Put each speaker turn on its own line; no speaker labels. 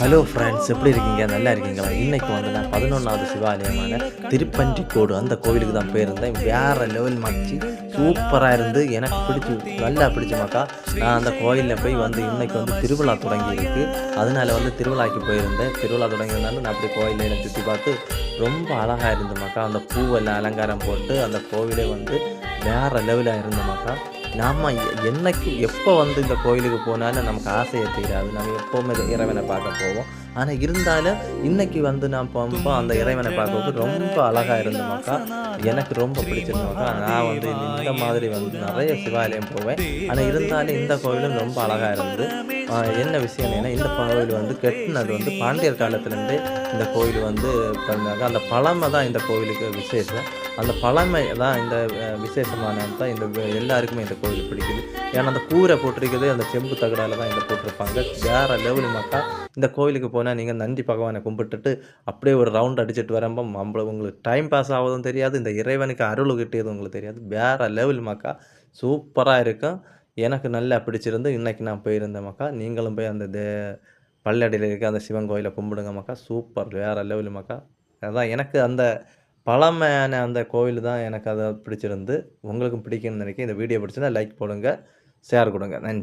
Hello friends எப்படி இருக்கீங்க? நல்லா இருக்கீங்களா? இன்னைக்கு வந்து நான் பதினொன்றாவது சிவாலயமான திருப்பன்றிக்கோடு அந்த கோவிலுக்கு தான் போயிருந்தேன். வேறு லெவல் மச்சி சூப்பராக இருந்து எனக்கு பிடிச்சி நல்லா பிடிச்ச மக்கா. நான் அந்த கோயிலில் போய் வந்து இன்றைக்கி வந்து திருவிழா தொடங்கி இருக்கு. அதனால வந்து திருவிழாக்கு போயிருந்தேன். திருவிழா தொடங்கியிருந்தாலும் நான் அப்படி கோயிலில் சுற்றி பார்த்து ரொம்ப அழகாக இருந்தமாக்கா அந்த பூவெல்லாம் அலங்காரம் போட்டு அந்த கோவிலே வந்து வேறு லெவலாக இருந்தமாக்கா நாம் என்னைக்கு எப்போ வந்து இந்த கோயிலுக்கு போனாலும் நமக்கு ஆசையை தீராது. நம்ம எப்போவுமே இந்த இறைவனை பார்க்க போவோம். ஆனால் இருந்தாலும் இன்னைக்கு வந்து நான் போகும்போது அந்த இறைவனை பார்க்கும்போது ரொம்ப அழகாக இருந்தோம்க்கா எனக்கு ரொம்ப பிடிச்சிருந்தமாக்கா நான் வந்து இந்த மாதிரி வந்து நிறைய சிவாலயம் போவேன். ஆனால் இருந்தாலும் இந்த கோயிலும் ரொம்ப அழகாக இருந்து என்ன விஷயம் என்னென்னா இந்த கோயில் வந்து கெட்டினது வந்து பாண்டியர் காலத்துலேருந்தே இந்த கோயில் வந்து பண்ணாங்க. அந்த பழமை தான் இந்த கோயிலுக்கு விசேஷம். அந்த பழமை தான் இந்த விசேஷமான தான் இந்த எல்லாருக்குமே இந்த கோயில் பிடிக்குது. ஏன்னா அந்த கூரை போட்டிருக்குது அந்த செம்பு தகடால தான் இதை போட்டிருப்பாங்க. வேறு லெவல் மக்கா இந்த கோயிலுக்கு போனால் நீங்கள் நந்தி பகவானை கும்பிட்டுட்டு அப்படியே ஒரு ரவுண்ட் அடிச்சுட்டு வரம்போ நம்மள உங்களுக்கு டைம் பாஸ் ஆகுதும் தெரியாது. இந்த இறைவனுக்கு அருள் கிட்டியதும் உங்களுக்கு தெரியாது. வேறு லெவல் மக்கா. சூப்பராக இருக்கும். எனக்கு நல்லா பிடிச்சிருந்து இன்னைக்கு நான் போயிருந்தேன் மக்கா. நீங்களும் போய் அந்த தே பல்லடியில் இருக்க அந்த சிவன் கோயிலை கும்பிடுங்க மக்கா. சூப்பர். வேறு லெவல் மக்கா. அதான் எனக்கு அந்த பழமையான அந்த கோவில் தான் எனக்கு அதை பிடிச்சிருந்து உங்களுக்கும் பிடிக்கும்னு நினைக்கிறேன். இந்த வீடியோ பிடிச்சிருந்தா லைக் போடுங்க ஷேர் கொடுங்க. நன்றி.